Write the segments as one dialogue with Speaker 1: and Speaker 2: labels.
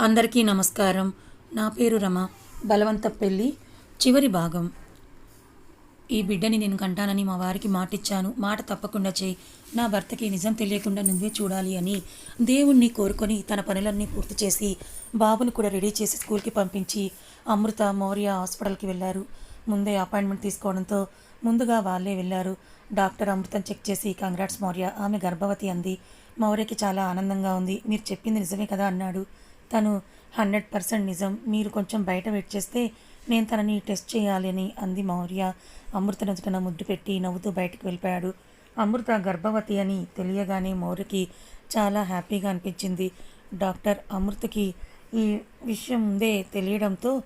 Speaker 1: అందరికీ నమస్కారం. నా పేరు రమ. బలవంత పెళ్ళి చివరి భాగం. ఈ బిడ్డని నేను కంటానని మా వారికి మాటిచ్చాను. మాట తప్పకుండా చేయి. నా భర్తకి నిజం తెలియకుండా నువ్వే చూడాలి అని దేవుణ్ణి కోరుకొని తన పనులన్నీ పూర్తి చేసి బాబుని కూడా రెడీ చేసి స్కూల్కి పంపించి అమృత మౌర్య హాస్పిటల్కి వెళ్ళారు. ముందే అపాయింట్మెంట్ తీసుకోవడంతో ముందుగా వాళ్ళే వెళ్ళారు. డాక్టర్ అమృతం చెక్ చేసి కంగ్రాట్స్ మౌర్య ఆమె గర్భవతి అంది. మౌర్యకి చాలా ఆనందంగా ఉంది. మీరు చెప్పింది నిజమే కదా అన్నాడు. తను హండ్రెడ్ పర్సెంట్ నిజం. మీరు కొంచెం బయట వెయిట్ చేస్తే నేను తనని టెస్ట్ చేయాలి అని అంది మౌర్య. అమృత నజుకన ముద్దు పెట్టి నవ్వుతూ బయటికి వెళ్ళిపోయాడు. అమృత గర్భవతి అని తెలియగానే మౌర్యకి చాలా హ్యాపీగా అనిపించింది. డాక్టర్ అమృతకి ఈ విషయం ముందే తెలియడంతో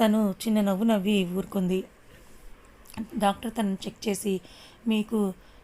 Speaker 1: తను చిన్న నవ్వు నవ్వి ఊరుకుంది. డాక్టర్ తనను చెక్ చేసి మీకు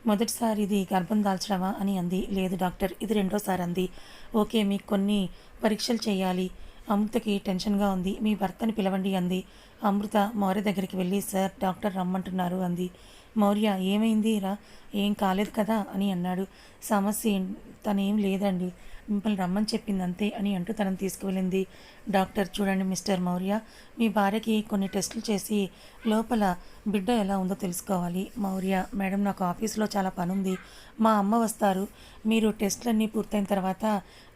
Speaker 1: మొదటిసారి ఇది గర్భం దాల్చడమా అని అంది. లేదు డాక్టర్ ఇది రెండోసారి అంది. ఓకే మీకు కొన్ని పరీక్షలు చేయాలి. అమృతకి టెన్షన్గా ఉంది. మీ భర్తని పిలవండి అంది. అమృత మౌర్య దగ్గరికి వెళ్ళి సార్ డాక్టర్ రమ్మంటున్నారు అంది. మౌర్య ఏమైంది రా? ఏం కాలేదు కదా అని అన్నాడు. సమస్య ఏం- తనేం లేదండి. మిమ్మల్ని రమ్మని చెప్పింది అంతే అని అంటూ తనను తీసుకువెళ్ళింది. డాక్టర్ చూడండి మిస్టర్ మౌర్య మీ భార్యకి కొన్ని టెస్టులు చేసి లోపల బిడ్డ ఎలా ఉందో తెలుసుకోవాలి. మౌర్య మేడం నాకు ఆఫీస్లో చాలా పని ఉంది మా అమ్మ వస్తారు. మీరు టెస్టులన్నీ పూర్తయిన తర్వాత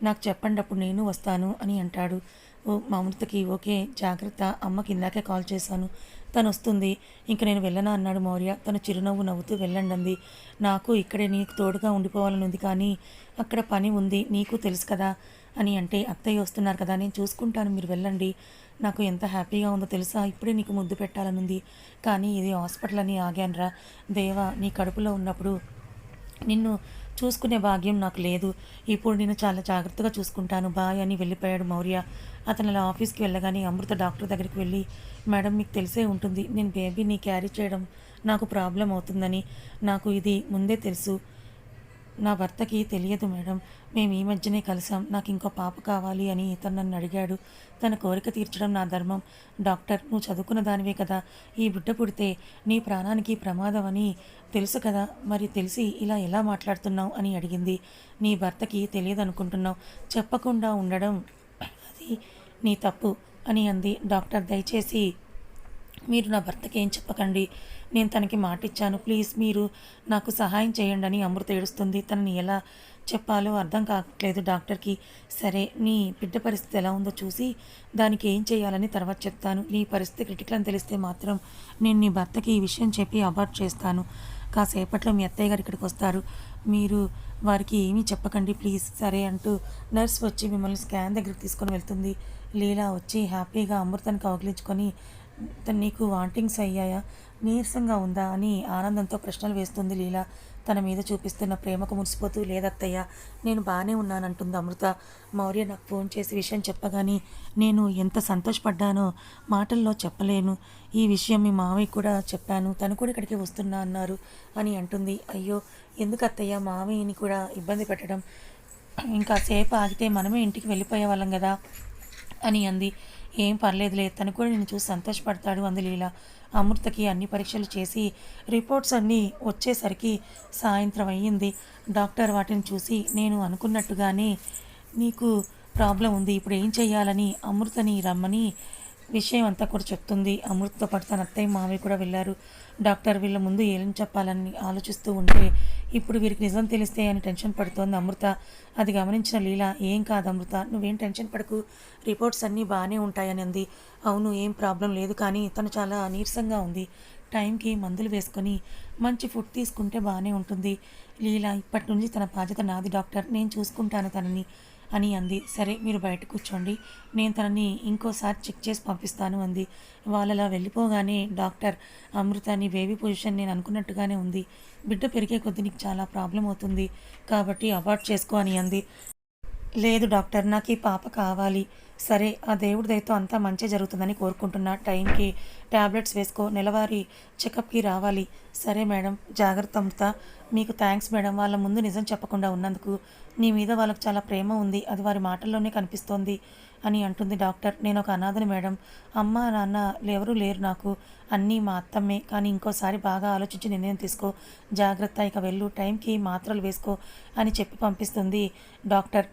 Speaker 1: నాకు చెప్పండి అప్పుడు నేను వస్తాను అని అంటాడు. ఓ మా అమృతకి ఓకే జాగ్రత్త. అమ్మకి ఇందాకే కాల్ చేశాను. తను వస్తుంది ఇంక నేను వెళ్ళనా అన్నాడు మౌర్య. తను చిరునవ్వు నవ్వుతూ వెళ్ళండి అంది నాకు ఇక్కడే నీకు తోడుగా ఉండిపోవాలని ఉంది కానీ అక్కడ పని ఉంది నీకు తెలుసు కదా అని అంటే అత్తయ్య వస్తున్నారు కదా నేను చూసుకుంటాను మీరు వెళ్ళండి. నాకు ఎంత హ్యాపీగా ఉందో తెలుసా? ఇప్పుడే నీకు ముద్దు పెట్టాలనుంది. కానీ ఇది హాస్పిటల్ అని ఆగానురా. దేవా నీ కడుపులో ఉన్నప్పుడు నిన్ను చూసుకునే భాగ్యం నాకు లేదు. ఇప్పుడు నేను చాలా జాగ్రత్తగా చూసుకుంటాను. బాయ్ అని వెళ్ళిపోయాడు మౌర్య. అతను అలా ఆఫీస్కి వెళ్ళగానే అమృత డాక్టర్ దగ్గరికి వెళ్ళి మేడం మీకు తెలిసే ఉంటుంది. నేను బేబీని క్యారీ చేయడం నాకు ప్రాబ్లం అవుతుందని. నాకు ఇది ముందే తెలుసు. నా భర్తకి తెలియదు మేడం. మేము ఈ మధ్యనే కలిసాం. నాకు ఇంకో పాప కావాలి అని ఇతను నన్ను అడిగాడు. తన కోరిక తీర్చడం నా ధర్మం. డాక్టర్ నువ్వు చదువుకున్న దానివే కదా. ఈ బిడ్డ పుడితే నీ ప్రాణానికి ప్రమాదం అని తెలుసు కదా. మరి తెలిసి ఇలా ఎలా మాట్లాడుతున్నావు అని అడిగింది. నీ భర్తకి తెలియదు అనుకుంటున్నావు చెప్పకుండా ఉండడం అది నీ తప్పు అని అంది డాక్టర్. దయచేసి మీరు నా భర్తకి ఏం చెప్పకండి. నేను తనకి మాట ఇచ్చాను ప్లీజ్ మీరు నాకు సహాయం చేయండి అని అమృత ఏడుస్తుంది. తనని ఎలా చెప్పాలో అర్థం కావట్లేదు డాక్టర్కి. సరే నీ బిడ్డ పరిస్థితి ఎలా ఉందో చూసి దానికి ఏం చేయాలని తర్వాత చెప్తాను. నీ పరిస్థితి క్రిటికల్ అని తెలిస్తే మాత్రం నేను నీ భర్తకి ఈ విషయం చెప్పి అబార్ట్ చేస్తాను. కాసేపట్లో మీ అత్తయ్య గారు ఇక్కడికి వస్తారు. మీరు వారికి ఏమీ చెప్పకండి. ప్లీజ్ సరే అంటూ నర్స్ వచ్చి మిమ్మల్ని స్కాన్ దగ్గరికి తీసుకొని వెళ్తుంది. లీలా వచ్చి హ్యాపీగా అమృతాన్ని కౌగిలించుకొని నీకు వాంటింగ్స్ అయ్యాయా? నీరసంగా ఉందా? అని ఆనందంతో ప్రశ్నలు వేస్తుంది లీలా. తన మీద చూపిస్తున్న ప్రేమకు మురిసిపోతూ లేదత్తయ్య నేను బాగానే ఉన్నానంటుంది అమృత. మౌర్య నాకు ఫోన్ చేసి విషయం చెప్పగానే నేను ఎంత సంతోషపడ్డానో మాటల్లో చెప్పలేను. ఈ విషయం మీ మావయ్య కూడా చెప్పాను. తను కూడా ఇక్కడికి వస్తున్నా అన్నారు అని అంటుంది. అయ్యో ఎందుకు అత్తయ్య మావయ్యని కూడా ఇబ్బంది పెట్టడం? ఇంకా సేపు ఆగితే మనమే ఇంటికి వెళ్ళిపోయే వాళ్ళం కదా. అని అంది. ఏం పర్లేదులే తను కూడా నేను చూసి సంతోషపడతాడు అంది లీల. అమృతకి అన్ని పరీక్షలు చేసి రిపోర్ట్స్ అన్నీ వచ్చేసరికి సాయంత్రం అయ్యింది. డాక్టర్ వాటిని చూసి నేను అనుకున్నట్టుగానే నీకు ప్రాబ్లం ఉంది ఇప్పుడు ఏం చేయాలని అమృతని రమ్మని విషయం అంతా కూడా చెప్తుంది. అమృతతో పాటు తన అత్తయ్య మామయ్య కూడా వెళ్ళారు. డాక్టర్ వీళ్ళ ముందు ఏం చెప్పాలని ఆలోచిస్తూ ఉంటే ఇప్పుడు వీరికి నిజం తెలిస్తే అని టెన్షన్ పడుతోంది. అమృత అది గమనించిన లీల ఏం కాదు అమృత నువ్వేం టెన్షన్ పడకు. రిపోర్ట్స్ అన్నీ బాగానే ఉంటాయని అంది. అవును ఏం ప్రాబ్లం లేదు కానీ తను చాలా నీరసంగా ఉంది. టైంకి మందులు వేసుకొని మంచి ఫుడ్ తీసుకుంటే బాగానే ఉంటుంది. లీల ఇప్పటి నుంచి తన బాధ్యత నాది డాక్టర్. నేను చూసుకుంటాను తనని. అని అంది. సరే మీరు బయట కూర్చోండి. నేను తనని ఇంకోసారి చెక్ చేసి పంపిస్తాను అంది. వాళ్ళలా వెళ్ళిపోగానే డాక్టర్ అమృతాని బేబీ పొజిషన్ నేను అనుకున్నట్టుగానే ఉంది. బిడ్డ పెరిగే కొద్దీ నీకు చాలా ప్రాబ్లం అవుతుంది కాబట్టి అవాయిడ్ చేసుకో అని అంది. లేదు డాక్టర్ నాకు ఈ పాప కావాలి. సరే ఆ దేవుడి దయతో అంతా మంచి జరుగుతుందని కోరుకుంటున్నా టైంకి ట్యాబ్లెట్స్ వేసుకో నెలవారీ చెకప్కి రావాలి. సరే మేడం జాగ్రత్త అమృత. మీకు థ్యాంక్స్ మేడం వాళ్ళ ముందు నిజం చెప్పకుండా ఉన్నందుకు. నీ మీద వాళ్ళకు చాలా ప్రేమ ఉంది అది వారి మాటల్లోనే కనిపిస్తోంది అని అంటుంది డాక్టర్. నేను ఒక అనాథని మేడం. అమ్మ నాన్న ఎవరూ లేరు నాకు. అన్నీ మా అత్తమ్మే. కానీ ఇంకోసారి బాగా ఆలోచించి నిర్ణయం తీసుకో. జాగ్రత్త ఇక వెళ్ళు టైంకి మాత్రలు వేసుకో అని చెప్పి పంపిస్తుంది డాక్టర్.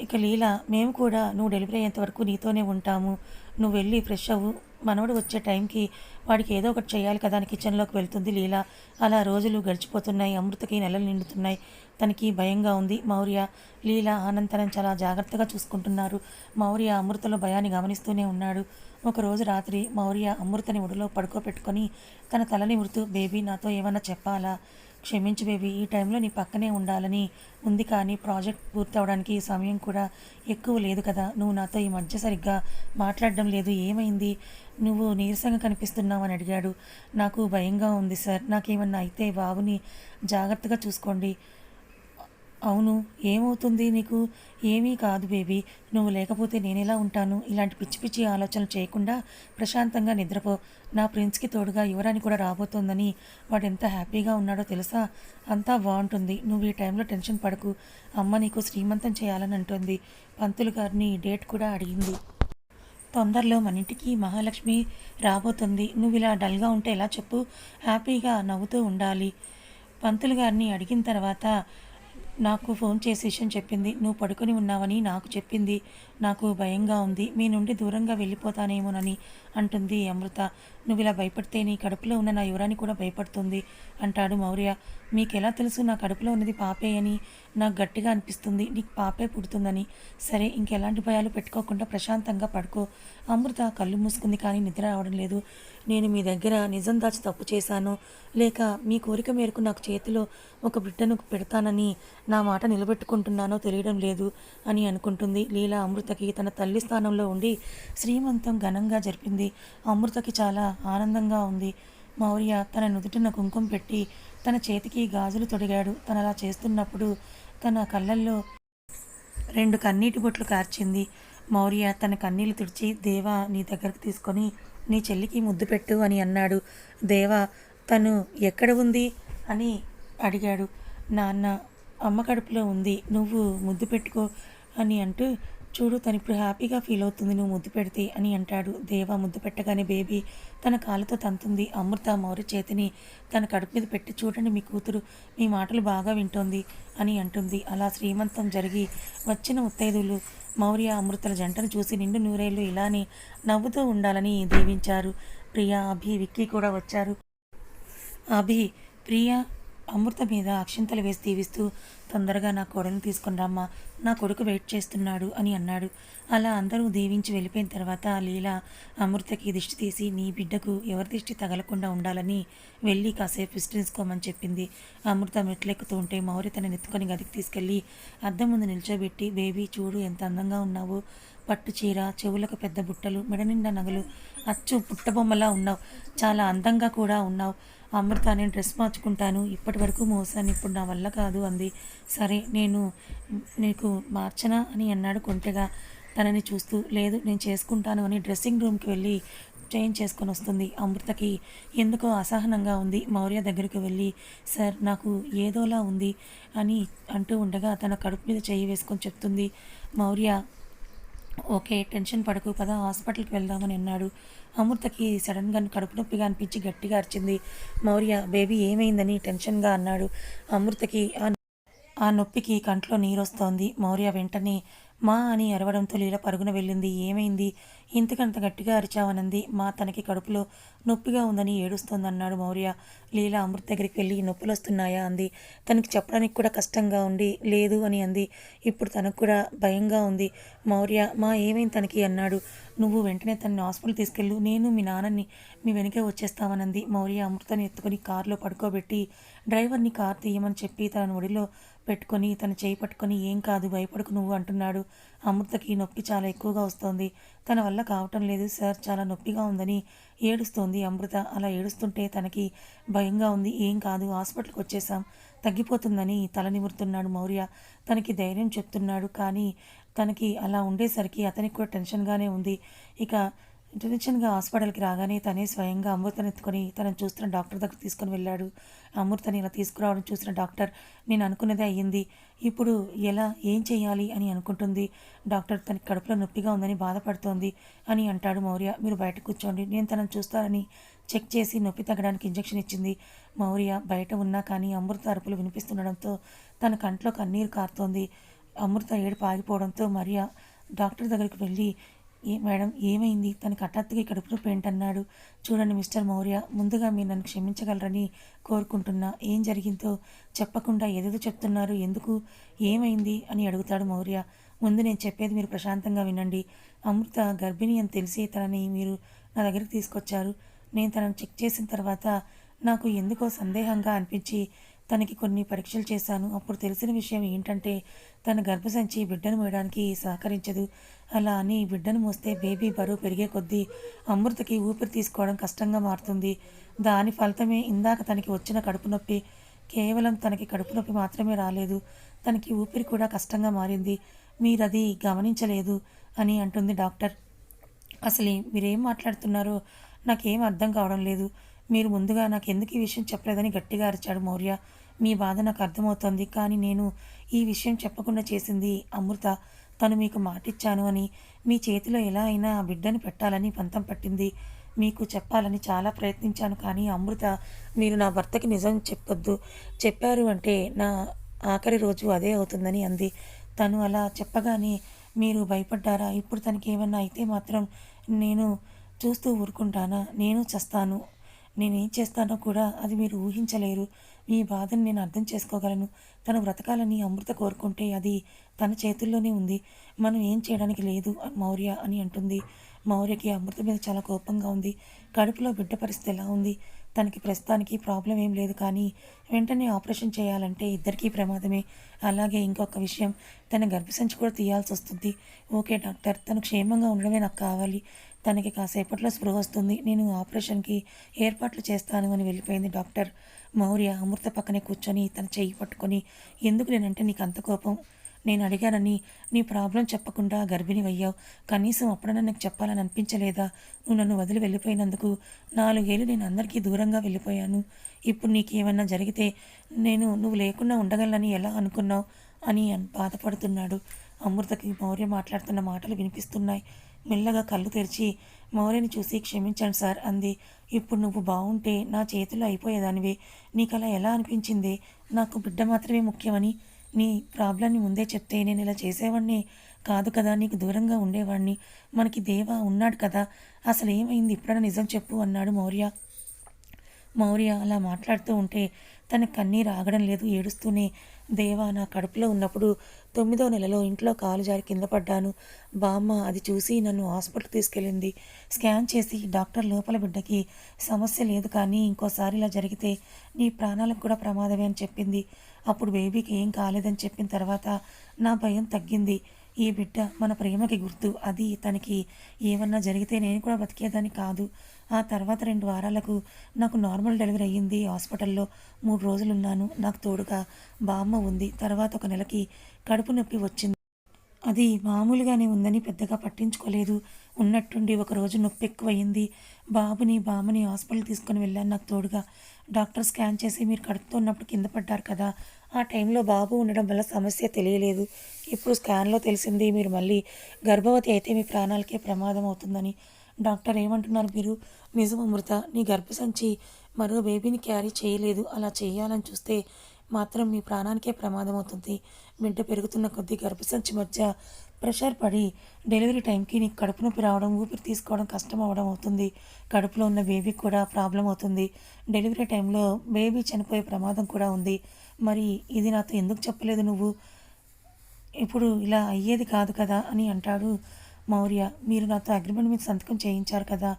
Speaker 1: ఇక లీల మేము కూడా నువ్వు డెలివరీ అయ్యేంత వరకు నీతోనే ఉంటాము. నువ్వు వెళ్ళి ఫ్రెష్ అవ్వు. మనవడు వచ్చే టైంకి వాడికి ఏదో ఒకటి చేయాలి కదా అని కిచెన్లోకి వెళ్తుంది లీల. అలా రోజులు గడిచిపోతున్నాయి. అమృతకి నెలలు నిండుతున్నాయి. తనకి భయంగా ఉంది మౌర్య. లీల ఆనంతరం చాలా జాగ్రత్తగా చూసుకుంటున్నారు. మౌర్య అమృతలో భయాన్ని గమనిస్తూనే ఉన్నాడు. ఒకరోజు రాత్రి మౌర్య అమృతని ఒడిలో పడుకోబెట్టుకొని తన తలని మృతు బేబీ నాతో ఏమన్నా చెప్పాలా? క్షమించు బేబీ ఈ టైంలో నీ పక్కనే ఉండాలని ఉంది కానీ ప్రాజెక్ట్ పూర్తవడానికి సమయం కూడా ఎక్కువ లేదు కదా. నువ్వు నాతో ఈ మధ్య సరిగ్గా మాట్లాడడం లేదు. ఏమైంది? నువ్వు నీరసంగా కనిపిస్తున్నావు అని అడిగాడు. నాకు భయంగా ఉంది సార్. నాకేమన్నా అయితే బాబుని జాగ్రత్తగా చూసుకోండి. అవును ఏమవుతుంది నీకు? ఏమీ కాదు బేబీ. నువ్వు లేకపోతే నేను ఎలా ఉంటాను? ఇలాంటి పిచ్చి పిచ్చి ఆలోచనలు చేయకుండా ప్రశాంతంగా నిద్రపో. నా ప్రిన్స్కి తోడుగా యువరాని కూడా రాబోతోందని వాడు ఎంత హ్యాపీగా ఉన్నాడో తెలుసా? అంతా బాగుంటుంది. నువ్వు ఈ టైంలో టెన్షన్ పడకు. అమ్మ నీకు శ్రీమంతం చేయాలని అంటుంది. పంతులు గారిని డేట్ కూడా అడిగింది. తొందరలో మన ఇంటికి మహాలక్ష్మి రాబోతుంది. నువ్వు ఇలా డల్గా ఉంటే ఎలా చెప్పు? హ్యాపీగా నవ్వుతూ ఉండాలి. పంతులు గారిని అడిగిన తర్వాత నాకు ఫోన్ చేసి విషయం చెప్పింది నువ్వు పడుకొని ఉన్నావని నాకు చెప్పింది. నాకు భయంగా ఉంది. మీ నుండి దూరంగా వెళ్ళిపోతానేమోనని అంటుంది అమృత. నువ్వు ఇలా భయపడితే నీ కడుపులో ఉన్న నా యువరాన్ని కూడా భయపడుతుంది అంటాడు మౌర్య. మీకెలా తెలుసు నా కడుపులో ఉన్నది పాపే అని? నాకు గట్టిగా అనిపిస్తుంది నీకు పాపే పుడుతుందని. సరే ఇంకెలాంటి భయాలు పెట్టుకోకుండా ప్రశాంతంగా పడుకో. అమృత కళ్ళు మూసుకుంది కానీ నిద్ర రావడం లేదు. నేను మీ దగ్గర నిజం దాచి తప్పు చేశాను. లేక మీ కోరిక మేరకు నాకు చేతిలో ఒక బిడ్డను పెడతానని నా మాట నిలబెట్టుకుంటున్నానో తెలియడం లేదు అని అనుకుంటుంది. లీలా అమృతకి తన తల్లి స్థానంలో ఉండి శ్రీమంతం ఘనంగా జరిపింది. అమృతకి చాలా ఆనందంగా ఉంది. మౌర్య తన నుదుటిన కుంకుమ పెట్టి తన చేతికి గాజులు తొడిగాడు. తను అలా చేస్తున్నప్పుడు తన కళ్ళల్లో రెండు కన్నీటి బొట్లు కార్చింది. మౌర్య తన కన్నీళ్ళు తుడిచి దేవా నీ దగ్గరకు తీసుకొని నీ చెల్లికి ముద్దు పెట్టు అని అన్నాడు. దేవా తను ఎక్కడ ఉంది? అని అడిగాడు. నాన్న అమ్మ కడుపులో ఉంది. నువ్వు ముద్దు పెట్టుకో అని అంటూ చూడు తను ఇప్పుడు హ్యాపీగా ఫీల్ అవుతుంది నువ్వు ముద్దు పెడితే అని అంటాడు. దేవ ముద్దు పెట్టగానే బేబీ తన కాలుతో తంతుంది. అమృత మౌరి చేతిని తన కడుపు మీద పెట్టి చూడండి మీ కూతురు మీ మాటలు బాగా వింటోంది అని అంటుంది. అలా శ్రీమంతం జరిగి వచ్చిన ముత్తైదులు మౌర్య అమృతల జంటను చూసి నిండు నూరేళ్ళు ఇలానే నవ్వుతూ ఉండాలని దీవించారు. ప్రియా అభి విక్కీ కూడా వచ్చారు. అభి ప్రియా అమృత మీద అక్షింతలు వేసి దీవిస్తూ తొందరగా నా కోడలు తీసుకుని రమ్మా నా కొడుకు వెయిట్ చేస్తున్నాడు అని అన్నాడు. అలా అందరూ దీవించి వెళ్ళిపోయిన తర్వాత లీల అమృతకి దిష్టి తీసి నీ బిడ్డకు ఎవరి దిష్టి తగలకుండా ఉండాలని వెళ్ళి కాసేపు విస్తరించుకోమని చెప్పింది. అమృత మెట్లెక్కుతూ ఉంటే మౌర్య తన నెత్తుకొని గదికి తీసుకెళ్ళి అద్దం ముందు నిల్చోబెట్టి బేబీ చూడు ఎంత అందంగా ఉన్నావు పట్టు చీర చెవులకు పెద్ద బుట్టలు మెడనిండా నగలు అచ్చు పుట్టబొమ్మలా ఉన్నావు. చాలా అందంగా కూడా ఉన్నావు. అమృత నేను డ్రెస్ మార్చుకుంటాను. ఇప్పటి వరకు మోసాను ఇప్పుడు నా వల్ల కాదు అంది. సరే నేను నీకు మార్చనా అని అన్నాడు కొంటెగా. తనని చూస్తూ లేదు నేను చేసుకుంటాను అని డ్రెస్సింగ్ రూమ్కి వెళ్ళి చేంజ్ చేసుకొని వస్తుంది. అమృతకి ఎందుకో అసహనంగా ఉంది. మౌర్య దగ్గరికి వెళ్ళి సార్ నాకు ఏదోలా ఉంది అని అంటూ ఉండగా తన కడుపు మీద చేయి వేసుకొని చెప్తుంది. మౌర్య ఓకే టెన్షన్ పడకు కదా హాస్పిటల్కి వెళ్దామని అన్నాడు. అమృతకి సడన్గా కడుపు నొప్పిగా అనిపించి గట్టిగా అరిచింది. మౌర్య బేబీ ఏమైందని టెన్షన్గా అన్నాడు. అమృతకి ఆ ఆ నొప్పికి కంట్లో నీరొస్తోంది. మౌర్య వెంటనే మా అని అరవడంతో లీల పరుగున వెళ్ళింది. ఏమైంది? ఇంతకంత గట్టిగా అరిచావనంది. మా తనకి కడుపులో నొప్పిగా ఉందని ఏడుస్తోందన్నాడు మౌర్య. లీల అమృత్ దగ్గరికి వెళ్ళి నొప్పులు వస్తున్నాయా అంది. తనకి చెప్పడానికి కూడా కష్టంగా ఉండి లేదు అని అంది. ఇప్పుడు తనకు కూడా భయంగా ఉంది. మౌర్య మా ఏమైంది తనకి? అన్నాడు. నువ్వు వెంటనే తనని హాస్పిటల్ తీసుకెళ్ళు. నేను మీ నాన్నని మీ వెనకే వచ్చేస్తామనంది. మౌర్య అమృతని ఎత్తుకొని కారులో పడుకోబెట్టి డ్రైవర్ని కార్ తీయమని చెప్పి తన ఒడిలో పెట్టుకొని తన చేయి పట్టుకొని ఏం కాదు భయపడకు నువ్వు అంటున్నాడు. అమృతకి నొప్పి చాలా ఎక్కువగా వస్తోంది. తన వల్ల కావటం లేదు. సార్ చాలా నొప్పిగా ఉందని ఏడుస్తోంది అమృత. అలా ఏడుస్తుంటే తనకి భయంగా ఉంది. ఏం కాదు హాస్పిటల్కి వచ్చేసాం తగ్గిపోతుందని తల నిమురుతున్నాడు మౌర్య. తనకి ధైర్యం చెప్తున్నాడు. కానీ తనకి అలా ఉండేసరికి అతనికి కూడా టెన్షన్గానే ఉంది. ఇక టెన్షన్గా హాస్పిటల్కి రాగానే తనే స్వయంగా అమృతను ఎత్తుకొని తనను చూస్తున్న డాక్టర్ దగ్గర తీసుకొని వెళ్ళాడు. అమృతని ఇలా తీసుకురావడం చూసిన డాక్టర్ నేను అనుకున్నదే అయ్యింది. ఇప్పుడు ఎలా ఏం చేయాలి అని అనుకుంటుంది. డాక్టర్ తన కడుపులో నొప్పిగా ఉందని బాధపడుతోంది అని అంటాడు మౌర్య. మీరు బయట కూర్చోండి. నేను తనను చూస్తానని చెక్ చేసి నొప్పి తగ్గడానికి ఇంజెక్షన్ ఇచ్చింది. మౌర్య బయట ఉన్నా కానీ అమృత అరుపులు వినిపిస్తుండడంతో తన కంట్లో కన్నీరు కారుతోంది. అమృత ఏడుపు ఆగిపోవడంతో మరియా డాక్టర్ దగ్గరికి వెళ్ళి ఏ మేడం ఏమైంది? తనకి హఠాత్తుగా కడుపులో పెయింట్ అన్నాడు. చూడండి మిస్టర్ మౌర్య ముందుగా మీరు నన్ను క్షమించగలరని కోరుకుంటున్నా. ఏం జరిగిందో చెప్పకుండా ఏదేదో చెప్తున్నారు. ఎందుకు? ఏమైంది? అని అడుగుతాడు మౌర్య. ముందు నేను చెప్పేది మీరు ప్రశాంతంగా వినండి. అమృత గర్భిణి అని తెలిసి తనని మీరు నా దగ్గరికి తీసుకొచ్చారు. నేను తనని చెక్ చేసిన తర్వాత నాకు ఎందుకో సందేహంగా అనిపించి తనకి కొన్ని పరీక్షలు చేశాను. అప్పుడు తెలిసిన విషయం ఏంటంటే తన గర్భసంచి బిడ్డను మోయడానికి సహకరించదు. అలా అని బిడ్డను మోస్తే బేబీ బరువు పెరిగే కొద్దీ అమృతకి ఊపిరి తీసుకోవడం కష్టంగా మారుతుంది. దాని ఫలితమే ఇందాక తనకి వచ్చిన కడుపు నొప్పి. కేవలం తనకి కడుపు నొప్పి మాత్రమే రాలేదు. తనకి ఊపిరి కూడా కష్టంగా మారింది. మీరది గమనించలేదు అని అంటుంది డాక్టర్. అసలు మీరేం మాట్లాడుతున్నారో నాకేం అర్థం కావడం లేదు. మీరు ముందుగా నాకు ఎందుకు ఈ విషయం చెప్పలేదని గట్టిగా అరిచాడు మౌర్య. మీ బాధ నాకు అర్థమవుతోంది కానీ నేను ఈ విషయం చెప్పకుండా చేసింది అమృత. తను మీకు మాటిచ్చాను అని మీ చేతిలో ఎలా అయినా ఆ బిడ్డను పెట్టాలని పంతం పట్టింది. మీకు చెప్పాలని చాలా ప్రయత్నించాను కానీ అమృత మీరు నా భర్తకి నిజం చెప్పొద్దు. చెప్పారు అంటే నా ఆఖరి రోజు అదే అవుతుందని అంది. తను అలా చెప్పగానే మీరు భయపడ్డారా? ఇప్పుడు తనకి ఏమన్నా అయితే మాత్రం నేను చూస్తూ ఊరుకుంటానా? నేను చస్తాను. నేనేం చేస్తానో కూడా అది మీరు ఊహించలేరు. మీ బాధను నేను అర్థం చేసుకోగలను. తను బ్రతకాలని అమృత కోరుకుంటే అది తన చేతుల్లోనే ఉంది. మనం ఏం చేయడానికి లేదు మౌర్య అని అంటుంది. మౌర్యకి అమృత మీద చాలా కోపంగా ఉంది. కడుపులో బిడ్డ పరిస్థితి ఎలా ఉంది? తనకి ప్రస్తుతానికి ప్రాబ్లం ఏం లేదు కానీ వెంటనే ఆపరేషన్ చేయాలంటే ఇద్దరికీ ప్రమాదమే. అలాగే ఇంకొక విషయం తన గర్భసంచి కూడా తీయాల్సి వస్తుంది. ఓకే డాక్టర్ తను క్షేమంగా ఉండడమే నాకు కావాలి. తనకి కాసేపట్లో స్పృహ వస్తుంది. నేను ఆపరేషన్కి ఏర్పాట్లు చేస్తాను అని వెళ్ళిపోయింది డాక్టర్. మౌర్య అమృత పక్కనే కూర్చొని తన చెయ్యి పట్టుకొని ఎందుకు నేనంటే నీకు అంత కోపం? నేను అడిగానని నీ ప్రాబ్లం చెప్పకుండా గర్భిణి అయ్యావు. కనీసం అప్పుడన్నా నాకు చెప్పాలని అనిపించలేదా? నువ్వు నన్ను వదిలి వెళ్ళిపోయినందుకు నాలుగేళ్ళు నేను అందరికీ దూరంగా వెళ్ళిపోయాను. ఇప్పుడు నీకేమన్నా జరిగితే నేను నువ్వు లేకుండా ఉండగలనని ఎలా అనుకున్నావు? అని బాధపడుతున్నాడు. అమృతకి మౌర్య మాట్లాడుతున్న మాటలు వినిపిస్తున్నాయి. మెల్లగా కళ్ళు తెరిచి మౌర్యని చూసి క్షమించండి సార్ అంది. ఇప్పుడు నువ్వు బాగుంటే నా చేతిలో అయిపోయేదానివే. నీకు అలా ఎలా అనిపించింది? నాకు బిడ్డ మాత్రమే ముఖ్యమని నీ ప్రాబ్లంని ముందే చెప్తే నేను ఇలా చేసేవాడిని కాదు కదా నీకు దూరంగా ఉండేవాడిని మనకి దేవ ఉన్నాడు కదా. అసలు ఏమైంది ఇప్పుడైనా నిజం చెప్పు అన్నాడు మౌర్య. మౌర్య అలా మాట్లాడుతూ ఉంటే తన కన్నీరు ఆగడం లేదు. ఏడుస్తూనే దేవా నా కడుపులో ఉన్నప్పుడు తొమ్మిదో నెలలో ఇంట్లో కాలు జారి కింద పడ్డాను. బామ్మ అది చూసి నన్ను హాస్పిటల్ తీసుకెళ్ళింది. స్కాన్ చేసి డాక్టర్ లోపల బిడ్డకి సమస్య లేదు కానీ ఇంకోసారి ఇలా జరిగితే నీ ప్రాణాలకు కూడా ప్రమాదమే అని చెప్పింది. అప్పుడు బేబీకి ఏం కాలేదని చెప్పిన తర్వాత నా భయం తగ్గింది. ఈ బిడ్డ మన ప్రేమకి గుర్తు. అది తనకి ఏమన్నా జరిగితే నేను కూడా బతికేదాన్ని కాదు. ఆ తర్వాత రెండు వారాలకు నాకు నార్మల్ డెలివరీ అయ్యింది. హాస్పిటల్లో మూడు రోజులు ఉన్నాను నాకు తోడుగా బామ్మ ఉంది. తర్వాత ఒక నెలకి కడుపు నొప్పి వచ్చింది. అది మామూలుగానే ఉందని పెద్దగా పట్టించుకోలేదు. ఉన్నట్టుండి ఒకరోజు నొప్పి ఎక్కువయింది బాబుని బామ్మని హాస్పిటల్ తీసుకొని వెళ్ళాను. నాకు తోడుగా డాక్టర్ స్కాన్ చేసి మీరు కడుపుతో ఉన్నప్పుడు కింద పడ్డారు కదా. ఆ టైంలో బాబు ఉండడం వల్ల సమస్య తెలియలేదు. ఇప్పుడు స్కాన్లో తెలిసింది మీరు మళ్ళీ గర్భవతి అయితే మీ ప్రాణాలకే ప్రమాదం అవుతుందని. డాక్టర్ ఏమంటున్నారు మీరు? నిజం అమృత? నీ గర్భసంచి మరో బేబీని క్యారీ చేయలేదు. అలా చేయాలని చూస్తే మాత్రం మీ ప్రాణానికే ప్రమాదం అవుతుంది బిడ్డ పెరుగుతున్న కొద్దీ గర్భసంచి మధ్య ప్రెషర్ పడి డెలివరీ టైంకి నీకు కడుపు నొప్పి రావడం ఊపిరి తీసుకోవడం కష్టం అవడం అవుతుంది. కడుపులో ఉన్న బేబీకి కూడా ప్రాబ్లం అవుతుంది. డెలివరీ టైంలో బేబీ చనిపోయే ప్రమాదం కూడా ఉంది. మరి ఇది నాతో ఎందుకు చెప్పలేదు నువ్వు? ఇప్పుడు ఇలా అయ్యేది కాదు కదా అని అంటాడు మౌర్య మీరు నాతో అగ్రిమెంట్ మీద సంతకం చేయించారు కదా.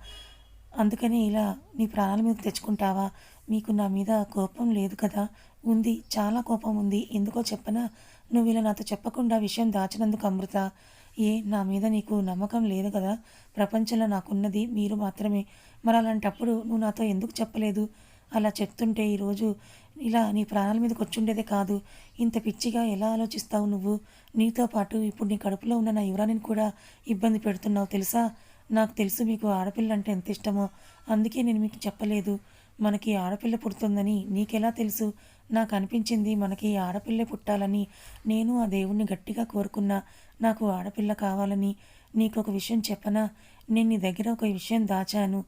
Speaker 1: అందుకనే ఇలా నీ ప్రాణాల మీద తెచ్చుకుంటావా? మీకు నా మీద కోపం లేదు కదా. ఉంది చాలా కోపం ఉంది. ఎందుకో చెప్పనా? నువ్వు ఇలా నాతో చెప్పకుండా విషయం దాచినందుకు అమృత. ఏ నా మీద నీకు నమ్మకం లేదు కదా. ప్రపంచంలో నాకున్నది మీరు మాత్రమే. మరి అలాంటప్పుడు నువ్వు నాతో ఎందుకు చెప్పలేదు? అలా చెప్తుంటే ఈరోజు ఇలా నీ ప్రాణాల మీదకి వచ్చుండేదే కాదు. ఇంత పిచ్చిగా ఎలా ఆలోచిస్తావు నువ్వు? నీతో పాటు ఇప్పుడు నీ కడుపులో ఉన్న నా యువరాణిని కూడా ఇబ్బంది పెడుతున్నావు తెలుసా? నాకు తెలుసు మీకు ఆడపిల్ల అంటే ఎంత ఇష్టమో. అందుకే నేను మీకు చెప్పలేదు. మనకి ఆడపిల్ల పుడుతుందని నీకెలా తెలుసు? నాకు అనిపించింది మనకి ఆడపిల్లే పుట్టాలని. నేను ఆ దేవుణ్ణి గట్టిగా కోరుకున్నా. నాకు ఆడపిల్ల కావాలని. నీకు ఒక విషయం చెప్పనా? నేను నీ దగ్గర ఒక విషయం దాచాను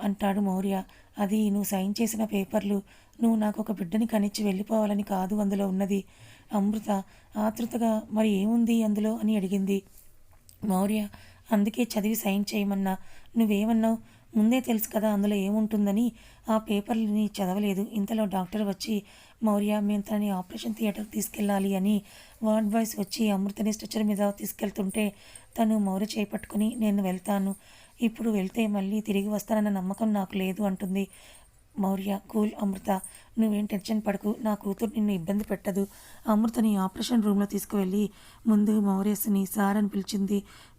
Speaker 1: అంటాడు మౌర్య. అది నువ్వు సైన్ చేసిన పేపర్లు నువ్వు నాకు ఒక బిడ్డని కనిచ్చి వెళ్ళిపోవాలని కాదు అందులో ఉన్నది. అమృత ఆతృతగా మరి ఏముంది అందులో? అని అడిగింది. మౌర్య అందుకే చదివి సైన్ చేయమన్నా. నువ్వేమన్నావు? ముందే తెలుసు కదా అందులో ఏముంటుందని. ఆ పేపర్లని చదవలేదు. ఇంతలో డాక్టర్ వచ్చి మౌర్య మేము తనని ఆపరేషన్ థియేటర్కి తీసుకెళ్ళాలి అని వార్డ్ బాయ్స్ వచ్చి అమృతని స్ట్రెచర్ మీద తీసుకెళ్తుంటే తను మౌర్య చేపట్టుకుని నేను వెళ్తాను. ఇప్పుడు వెళ్తే మళ్ళీ తిరిగి వస్తానన్న నమ్మకం నాకు లేదు అంటుంది మౌర్య. కూల్ అమృత. నువ్వేం టెన్షన్ పడకు. నా కూతురు నిన్ను ఇబ్బంది పెట్టదు. అమృతని ఆపరేషన్ రూమ్లో తీసుకువెళ్ళి ముందు మౌర్యస్ని సార్ అని పిలిచింది.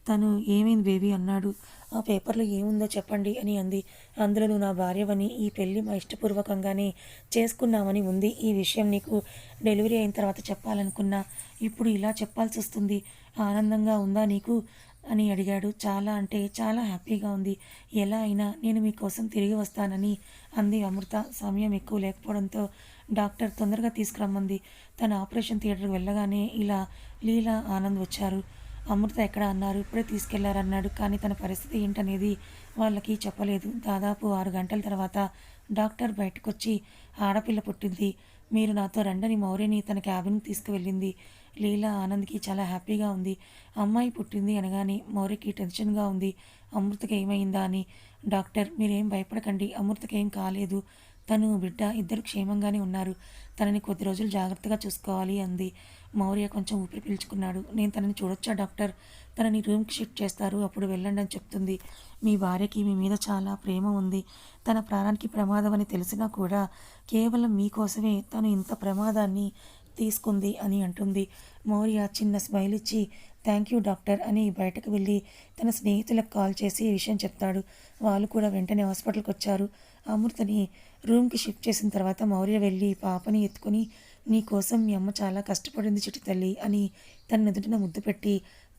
Speaker 1: తను ఏమైంది బేబీ అన్నాడు. ఆ పేపర్లో ఏముందో చెప్పండి అని అంది. అందులో నువ్వు నా భార్యవని ఈ పెళ్ళి మా ఇష్టపూర్వకంగానే చేసుకున్నామని ఉంది. ఈ విషయం నీకు డెలివరీ అయిన తర్వాత చెప్పాలనుకున్నా. ఇప్పుడు ఇలా చెప్పాల్సి వస్తుంది ఆనందంగా ఉందా నీకు? అని అడిగాడు. చాలా అంటే చాలా హ్యాపీగా ఉంది. ఎలా అయినా నేను మీకోసం తిరిగి వస్తానని అంది అమృత. సమయం ఎక్కువ లేకపోవడంతో డాక్టర్ తొందరగా తీసుకురమ్మంది. తన ఆపరేషన్ థియేటర్కి వెళ్ళగానే ఇలా లీలా ఆనంద్ వచ్చారు. అమృత ఎక్కడ అన్నారు? ఇప్పుడే తీసుకెళ్ళారన్నాడు. కానీ తన పరిస్థితి ఏంటనేది వాళ్ళకి చెప్పలేదు. దాదాపు ఆరు గంటల తర్వాత డాక్టర్ బయటకొచ్చి ఆడపిల్ల పుట్టింది. మీరు నాతో రండని మౌర్యని తన క్యాబిన్కి తీసుకువెళ్ళింది. లీలా ఆనంద్కి చాలా హ్యాపీగా ఉంది. అమ్మాయి పుట్టింది అనగానే మౌర్యకి టెన్షన్గా ఉంది. అమృతకి ఏమైందా అని. డాక్టర్ మీరేం భయపడకండి. అమృతకి ఏం కాలేదు. తను బిడ్డ ఇద్దరు క్షేమంగానే ఉన్నారు. తనని కొద్ది రోజులు జాగ్రత్తగా చూసుకోవాలి అంది. మౌర్య కొంచెం ఊపిరి పీల్చుకున్నాడు. నేను తనని చూడొచ్చా డాక్టర్? తనని రూమ్కి షిఫ్ట్ చేస్తారు. అప్పుడు వెళ్ళండి అని చెప్తుంది. మీ భార్యకి మీ మీద చాలా ప్రేమ ఉంది. తన ప్రాణానికి ప్రమాదం అని తెలిసినా కూడా కేవలం మీకోసమే తను ఇంత ప్రమాదాన్ని తీసుకుంది అని అంటుంది. మౌర్య చిన్న స్మైల్ ఇచ్చి థ్యాంక్ యూ డాక్టర్ అని బయటకు వెళ్ళి తన స్నేహితులకు కాల్ చేసి ఈ విషయం చెప్తాడు. వాళ్ళు కూడా వెంటనే హాస్పిటల్కి వచ్చారు. అమృతని రూమ్కి షిఫ్ట్ చేసిన తర్వాత మౌర్య వెళ్ళి పాపని ఎత్తుకొని నీ కోసం మీ అమ్మ చాలా కష్టపడింది చిట్టు తల్లి అని తన నుదుటిన ముద్దు పెట్టి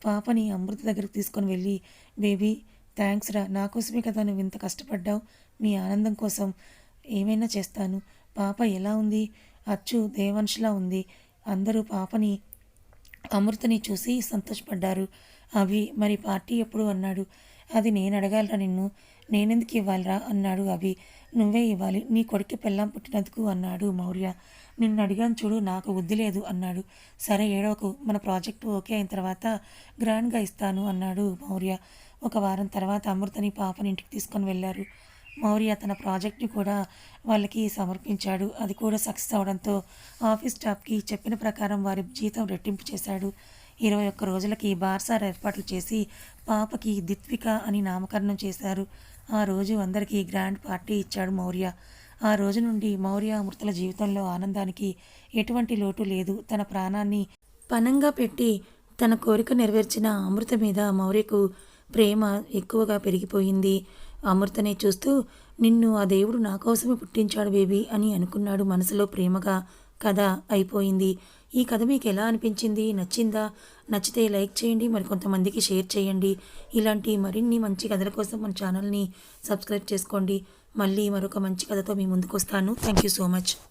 Speaker 1: పాపని అమృత దగ్గరికి తీసుకొని వెళ్ళి బేబీ థ్యాంక్స్ రా. నా కోసమే కదా నువ్వు ఇంత కష్టపడ్డావు. మీ ఆనందం కోసం ఏమైనా చేస్తాను. పాప ఎలా ఉంది? అచ్చు దేవంశలా ఉంది. అందరూ పాపని అమృతని చూసి సంతోషపడ్డారు. అవి మరి పార్టీ ఎప్పుడు అన్నాడు? అది నేను అడగాలరా నిన్ను. నేనెందుకు ఇవ్వాలిరా? అన్నాడు అవి నువ్వే ఇవ్వాలి. నీ కొడుకు పెళ్ళాం పుట్టినందుకు అన్నాడు మౌర్య. నిన్ను అడిగాను చూడు నాకు బుద్ధి లేదు అన్నాడు. సరే ఏడవకు. మన ప్రాజెక్టు ఓకే అయిన తర్వాత గ్రాండ్గా ఇస్తాను అన్నాడు మౌర్య. ఒక వారం తర్వాత అమృతని పాపని ఇంటికి తీసుకొని వెళ్ళారు. మౌర్య తన ప్రాజెక్ట్ని కూడా వాళ్ళకి సమర్పించాడు. అది కూడా సక్సెస్ అవడంతో ఆఫీస్ స్టాఫ్కి చెప్పిన ప్రకారం వారి జీతం రెట్టింపు చేశాడు. ఇరవై ఒక్క రోజులకి బార్సార్ ఏర్పాట్లు చేసి పాపకి దిత్విక అని నామకరణం చేశారు. ఆ రోజు అందరికీ గ్రాండ్ పార్టీ ఇచ్చాడు మౌర్య. ఆ రోజు నుండి మౌర్య అమృతల జీవితంలో ఆనందానికి ఎటువంటి లోటు లేదు. తన ప్రాణాన్ని పనంగా పెట్టి తన కోరిక నెరవేర్చిన అమృత మీద మౌర్యకు ప్రేమ ఎక్కువగా పెరిగిపోయింది. అమృతనే చూస్తూ నిన్ను ఆ దేవుడు నా కోసమే పుట్టించాడు బేబీ అని అనుకున్నాడు మనసులో ప్రేమగా. కథ అయిపోయింది. ఈ కథ మీకు ఎలా అనిపించింది? నచ్చిందా? నచ్చితే లైక్ చేయండి మరి కొంతమందికి షేర్ చేయండి. ఇలాంటి మరిన్ని మంచి కథల కోసం మన ఛానల్ని సబ్స్క్రైబ్ చేసుకోండి. మళ్ళీ మరొక మంచి కథతో మీ ముందుకు వస్తాను థ్యాంక్ యూ సో మచ్.